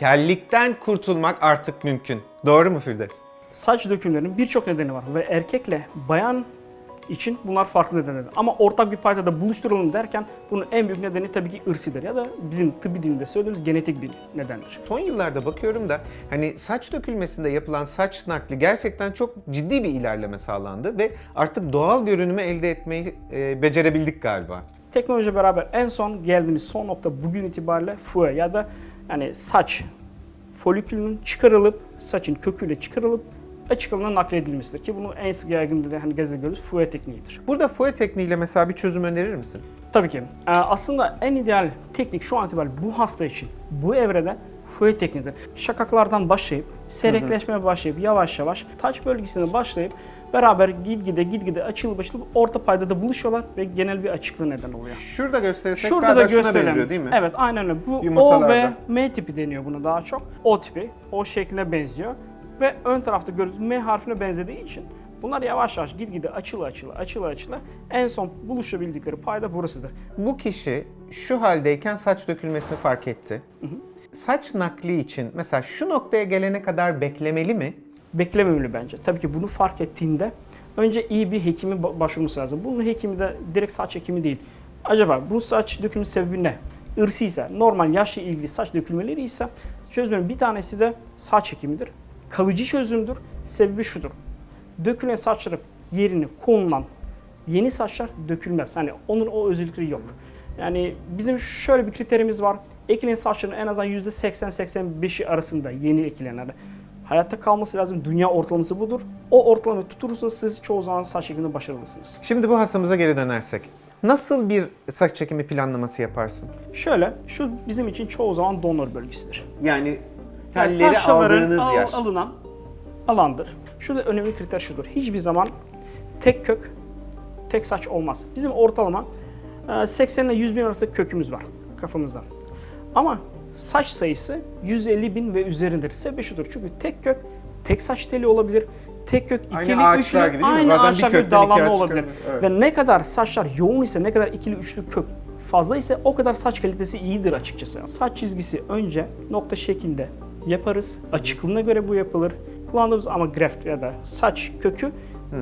kellikten kurtulmak artık mümkün. Doğru mu Firdevs? Saç dökümlerinin birçok nedeni var ve erkekle bayan için bunlar farklı nedenler. Ama ortak bir paydada buluşturalım derken bunun en büyük nedeni tabii ki ırsidir ya da bizim tıbbi dilinde söylediğimiz genetik bir nedendir. Son yıllarda bakıyorum da hani saç dökülmesinde yapılan saç nakli gerçekten çok ciddi bir ilerleme sağlandı ve artık doğal görünümü elde etmeyi e, becerebildik galiba. Teknoloji beraber en son geldiğimiz son nokta bugün itibariyle fue ya da yani saç folikülünün çıkarılıp saçın köküyle çıkarılıp açık alana nakledilmesidir ki bunu en sık yaygın hani gezide görüyoruz fue tekniğidir. Burada fue tekniğiyle mesela bir çözüm önerir misin? Tabii ki. Ee, Aslında en ideal teknik şu an itibariyle bu hasta için, bu evrede fue tekniğidir. Şakaklardan başlayıp, seyrekleşmeye başlayıp, yavaş yavaş taç bölgesine başlayıp beraber gitgide gitgide açılıp açılıp orta paydada buluşuyorlar ve genel bir açıklığı neden oluyor. Şurada gösterirsek Şurada da şuna gösterilen. benziyor değil mi? Evet aynen öyle. Bu O ve M tipi deniyor buna daha çok. O tipi, O şekline benziyor. Ve ön tarafta gördüğünüz M harfine benzediği için bunlar yavaş yavaş gitgide açılı açılı açılı açılı en son buluşabildikleri payda burasıdır. Bu kişi şu haldeyken saç dökülmesini fark etti. Saç nakli için mesela şu noktaya gelene kadar beklemeli mi? Beklememeli bence. Tabii ki bunu fark ettiğinde önce iyi bir hekime ba- başvurması lazım. Bunun hekimi de direkt saç hekimi değil. Acaba bu saç dökümü sebebi ne? Irsi ise, normal yaşla ilgili saç dökülmeleri ise çözümün bir tanesi de saç hekimidir. Kalıcı çözümdür. Sebebi şudur. Dökülen saçları yerini konulan yeni saçlar dökülmez. Hani onun o özellikleri yok. Yani bizim şöyle bir kriterimiz var. Ekilen saçların en azından %80-85'i arasında yeni ekilenlerde hayatta kalması lazım. Dünya ortalaması budur. O ortalamayı tuturursanız siz çoğu zaman saç çekiminde başarılısınız. Şimdi bu hastamıza geri dönersek. Nasıl bir saç çekimi planlaması yaparsın? Şöyle, şu bizim için çoğu zaman donör bölgesidir. Yani Yani telleri saçların aldığınız al- yer. alınan alandır. Şurada önemli kriter şudur. Hiçbir zaman tek kök, tek saç olmaz. Bizim ortalama e, 80 ile 100 bin arasında kökümüz var kafamızda. Ama saç sayısı 150 bin ve üzerindedir. Sebebi şudur. Çünkü tek kök, tek saç teli olabilir. Tek kök, Aynı ikili, ağaçlar üçlü, gibi aynı ağaçlar gibi dağlanma olabilir. Evet. Ve ne kadar saçlar yoğun ise, ne kadar ikili, üçlü kök fazla ise o kadar saç kalitesi iyidir açıkçası. Saç çizgisi önce nokta şeklinde yaparız. Açıklığına göre bu yapılır. Kullandığımız ama graft ya da saç kökü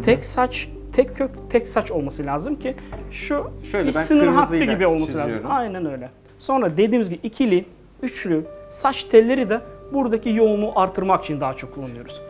tek saç, tek kök, tek saç olması lazım ki şu Şöyle bir sınır hattı gibi olması lazım. çiziyorum. Aynen öyle. Sonra dediğimiz gibi ikili, üçlü saç telleri de buradaki yoğunluğu artırmak için daha çok kullanıyoruz.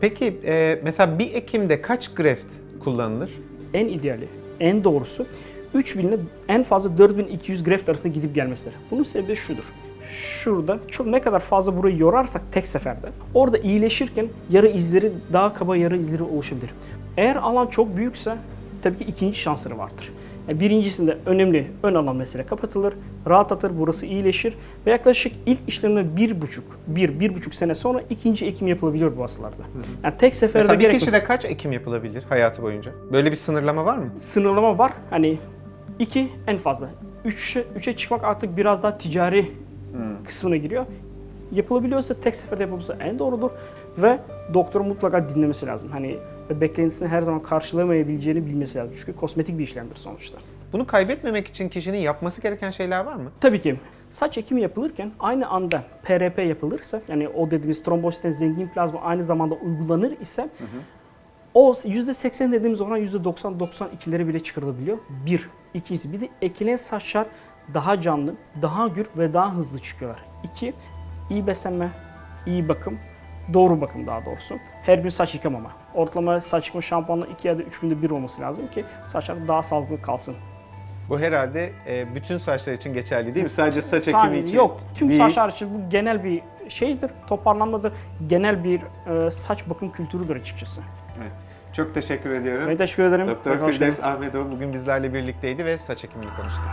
Peki e, mesela bir ekimde kaç greft kullanılır? en ideali, en doğrusu 3000 ile en fazla 4200 graft arasında gidip gelmesidir. Bunun sebebi şudur. Şurada çok ne kadar fazla burayı yorarsak tek seferde orada iyileşirken yara izleri daha kaba yara izleri oluşabilir. Eğer alan çok büyükse tabii ki ikinci şansları vardır. Yani birincisinde önemli ön alan mesela kapatılır, rahatlatır, burası iyileşir ve yaklaşık ilk işlemde bir buçuk, bir, bir buçuk sene sonra ikinci ekim yapılabiliyor bu hastalarda. Yani tek seferde Mesela bir gerek yok. kişide kaç ekim yapılabilir hayatı boyunca? Böyle bir sınırlama var mı? sınırlama var. Hani iki en fazla. Üçe, üçe çıkmak artık biraz daha ticari kısmına giriyor. Yapılabiliyorsa tek seferde yapılırsa en doğrudur ve doktorun mutlaka dinlemesi lazım. Hani ve beklentisini her zaman karşılamayabileceğini bilmesi lazım. Çünkü kosmetik bir işlemdir sonuçta. Bunu kaybetmemek için kişinin yapması gereken şeyler var mı? Tabii ki saç ekimi yapılırken aynı anda PRP yapılırsa yani o dediğimiz trombositten zengin plazma aynı zamanda uygulanır ise o %80 dediğimiz oran %90-92'lere bile çıkarılabiliyor. Bir. İkincisi bir de ekilen saçlar daha canlı, daha gür ve daha hızlı çıkıyorlar. İki. iyi beslenme, iyi bakım, doğru bakım daha doğrusu. Her gün saç yıkamama. Ortalama saç yıkama şampuanla 2 ya da 3 günde bir olması lazım ki saçlar daha sağlıklı kalsın. Bu herhalde e, bütün saçlar için geçerli değil mi? Sadece saç ekimi için Yok, tüm değil. saçlar için bu genel bir şeydir, toparlanmadır. Genel bir e, saç bakım kültürüdür açıkçası. Evet. Çok teşekkür ediyorum. Ben teşekkür ederim. Doktor Hoş geldiniz. Firdevs Ahmetov bugün bizlerle birlikteydi ve saç ekimini konuştuk.